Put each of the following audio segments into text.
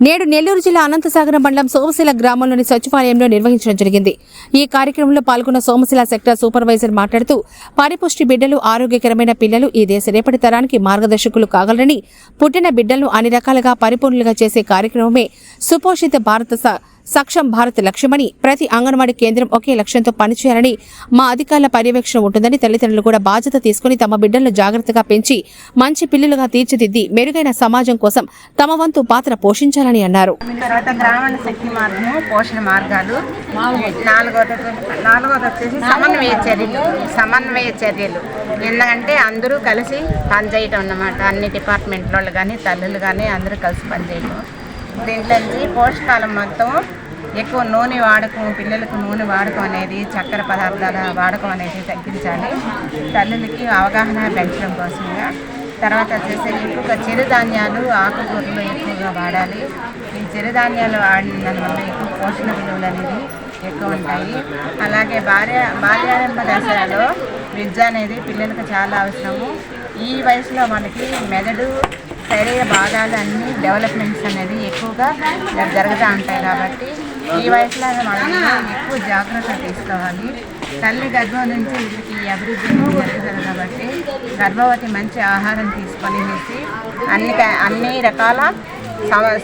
నేడు నెల్లూరు జిల్లా అనంతసాగరం మండలం సోమశిల గ్రామంలోని సచివాలయంలో నిర్వహించడం జరిగింది. ఈ కార్యక్రమంలో పాల్గొన్న సోమశిల సెక్టర్ సూపర్వైజర్ మాట్లాడుతూ పరిపుష్టి బిడ్డలు ఆరోగ్యకరమైన పిల్లలు ఈ దేశ రేపటి తరానికి మార్గదర్శకులు కాగలరని పుట్టిన బిడ్డలను అన్ని రకాలుగా పరిపూర్ణులుగా చేసే కార్యక్రమమే సుపోషిత భారత సక్షం భారత్ లక్ష్యమని ప్రతి అంగన్వాడీ కేంద్రం ఒకే లక్ష్యంతో పనిచేయాలని మా అధికారుల పర్యవేక్షణ ఉంటుందని తల్లిదండ్రులు కూడా బాధ్యత తీసుకుని తమ బిడ్డలను జాగ్రత్తగా పెంచి మంచి పిల్లలుగా తీర్చిదిద్ది మెరుగైన సమాజం కోసం తమ వంతు పాత్ర పోషించాలని అన్నారు. తర్వాత గ్రామీణ శక్తి మార్గము పోషణ మార్గాలు. నాలుగోది నాలుగోది వచ్చేసి సమన్వయ చర్యలు సమన్వయ చర్యలు. ఎందుకంటే అందరూ కలిసి పనిచేయటం అన్నమాట. అన్ని డిపార్ట్మెంట్ వాళ్ళు కానీ తల్లులు కానీ అందరూ కలిసి పనిచేయటం. దీంట్లో నుంచి పోషకాలు మొత్తం ఎక్కువ నూనె వాడకం పిల్లలకు నూనె వాడకం అనేది చక్కెర పదార్థాల వాడకం అనేది తగ్గించాలి. తల్లులకి అవగాహన పెంచడం కోసంగా. తర్వాత వచ్చేసి ఎక్కువగా చిరుధాన్యాలు ఆకుకూరలు ఎక్కువగా వాడాలి. ఈ చిరుధాన్యాలు వాడిన వల్ల ఎక్కువ పోషణ విలువలు అనేది ఎక్కువ ఉంటాయి. అలాగే భార్య బాల్యారంభ దశలో విద్య అనేది పిల్లలకు చాలా అవసరము. ఈ వయసులో మనకి మెదడు శరీర భాగాలు అన్నీ డెవలప్మెంట్స్ అనేది ఎక్కువగా జరుగుతూ ఉంటాయి కాబట్టి ఈ వయసులో మనం ఎక్కువ జాగ్రత్త తీసుకోవాలి. తల్లి గర్భం నుంచి వీటికి అభివృద్ధి జరుగుతుంది కాబట్టి గర్భవతి మంచి ఆహారం తీసుకొని వేసి అన్ని అన్ని రకాల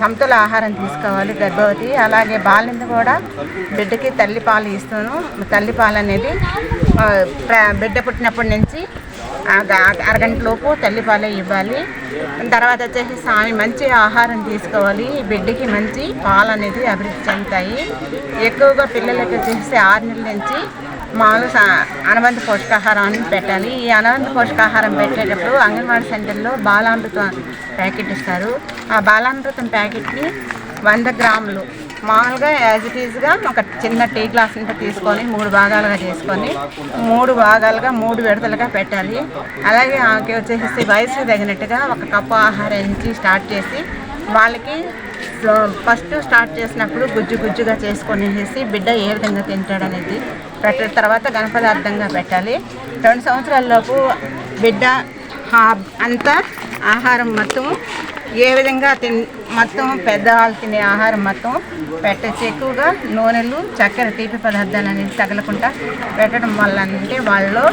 సమతుల ఆహారం తీసుకోవాలి గర్భవతి. అలాగే బాలింత కూడా బిడ్డకి తల్లిపాలు ఇస్తాను. తల్లిపాలు అనేది బిడ్డ పుట్టినప్పటి నుంచి అరగంటలోపు అరగంట లోపు తల్లిపాలే ఇవ్వాలి. తర్వాత వచ్చేసి స్వామి మంచి ఆహారం తీసుకోవాలి. బిడ్డకి మంచి పాలు అనేది అభివృద్ధి చెందుతాయి. ఎక్కువగా పిల్లలకి వచ్చేసి ఆరు నెలల నుంచి మామూలు అనుబంధ పోషకాహారాన్ని పెట్టాలి. ఈ అనుబంధ పోషకాహారం పెట్టేటప్పుడు అంగన్వాడీ సెంటర్లో బాలామృతం ప్యాకెట్ ఇస్తారు. ఆ బాలామృతం ప్యాకెట్ని వంద గ్రాములు మామూలుగా యాజ్ ఇట్ ఈజ్గా ఒక చిన్న టీ గ్లాస్ ఇంత తీసుకొని మూడు భాగాలుగా చేసుకొని మూడు భాగాలుగా మూడు విడతలుగా పెట్టాలి. అలాగే ఆమెకి వచ్చేసి వయసు తగినట్టుగా ఒక కప్పు ఆహారం ఇచ్చి స్టార్ట్ చేసి వాళ్ళకి ఫస్ట్ స్టార్ట్ చేసినప్పుడు గుజ్జు గుజ్జుగా చేసుకొని చేసి బిడ్డ ఏ విధంగా తింటాడనేది పెట్టిన తర్వాత ఘనపదార్థంగా పెట్టాలి. రెండు సంవత్సరాల లోపు బిడ్డ అంతా ఆహారం మొత్తం ఏ విధంగా తిన్ మొత్తం పెద్దవాళ్ళు తినే ఆహారం మొత్తం పెట్టచ్చు. ఎక్కువగా నూనెలు చక్కెర తీపి పదార్థాలు అనేది తగలకుండా పెట్టడం వల్ల అంటే వాళ్ళలో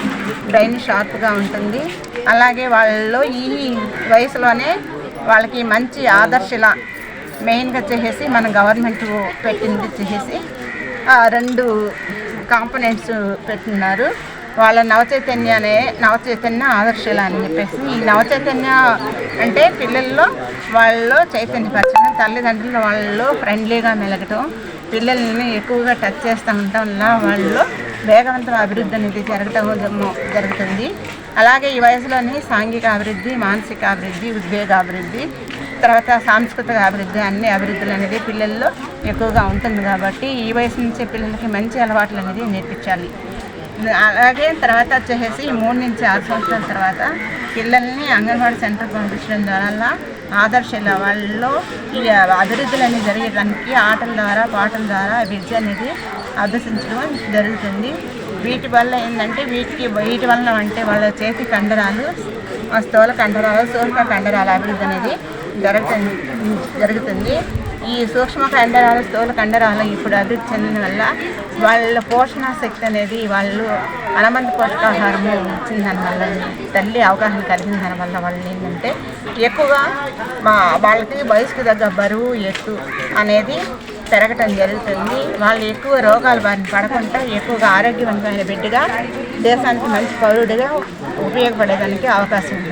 బ్రెయిన్ షార్ప్గా ఉంటుంది. అలాగే వాళ్ళు ఈ వయసులోనే వాళ్ళకి మంచి ఆదర్శల మెయిన్గా చేసేసి మన గవర్నమెంట్ పెట్టింది చేసేసి రెండు కాంపనెంట్స్ పెట్టినారు వాళ్ళ నవచైతన్యనే నవచైతన్య ఆదర్శాలు అని చెప్పేసి ఈ నవచైతన్య అంటే పిల్లల్లో వాళ్ళు చైతన్యపరచడం తల్లిదండ్రులు వాళ్ళు ఫ్రెండ్లీగా మెలగటం పిల్లల్ని ఎక్కువగా టచ్ చేస్తూ ఉండటం వల్ల వాళ్ళు వేగవంతం అభివృద్ధి అనేది జరగటం జరుగుతుంది. అలాగే ఈ వయసులోని సాంఘిక అభివృద్ధి మానసిక అభివృద్ధి ఉద్వేగ అభివృద్ధి తర్వాత సాంస్కృతిక అభివృద్ధి అన్ని అభివృద్ధులు అనేది పిల్లల్లో ఎక్కువగా ఉంటుంది కాబట్టి ఈ వయసు నుంచే పిల్లలకి మంచి అలవాట్లు అనేది నేర్పించాలి. అలాగే తర్వాత వచ్చేసి మూడు నుంచి ఆరు సంవత్సరాల తర్వాత పిల్లల్ని అంగన్వాడీ సెంటర్ పంపించడం ద్వారా ఆదర్శాల వాళ్ళలో ఈ అభివృద్ధులు అనేవి జరిగేదానికి ఆటల ద్వారా పాటల ద్వారా విద్య అనేది అభ్యసించడం జరుగుతుంది. వీటి వల్ల ఏంటంటే వీటికి వీటి వల్ల అంటే వాళ్ళ చేతి కండరాలు ఆ స్థూల కండరాలు సూక్ష్మ కండరాల అభివృద్ధి అనేది జరుగుతుంది జరుగుతుంది. ఈ సూక్ష్మ కండరాలు స్థూల కండరాలు ఇప్పుడు అభివృద్ధి చెందిన వల్ల వాళ్ళ పోషణ శక్తి అనేది వాళ్ళు అనమంత పోషకాహారము ఇచ్చిన దానివల్ల తల్లి అవగాహన కలిగిన దానివల్ల వాళ్ళు ఏంటంటే ఎక్కువగా మా వాళ్ళకి వయసుకు తగ్గ బరువు ఎత్తు అనేది పెరగటం జరుగుతుంది. వాళ్ళు ఎక్కువ రోగాల బారిన పడకుండా ఎక్కువగా ఆరోగ్యవంతమైన బిడ్డగా దేశానికి మంచి పౌరుడిగా ఉపయోగపడేదానికి అవకాశం ఉంది.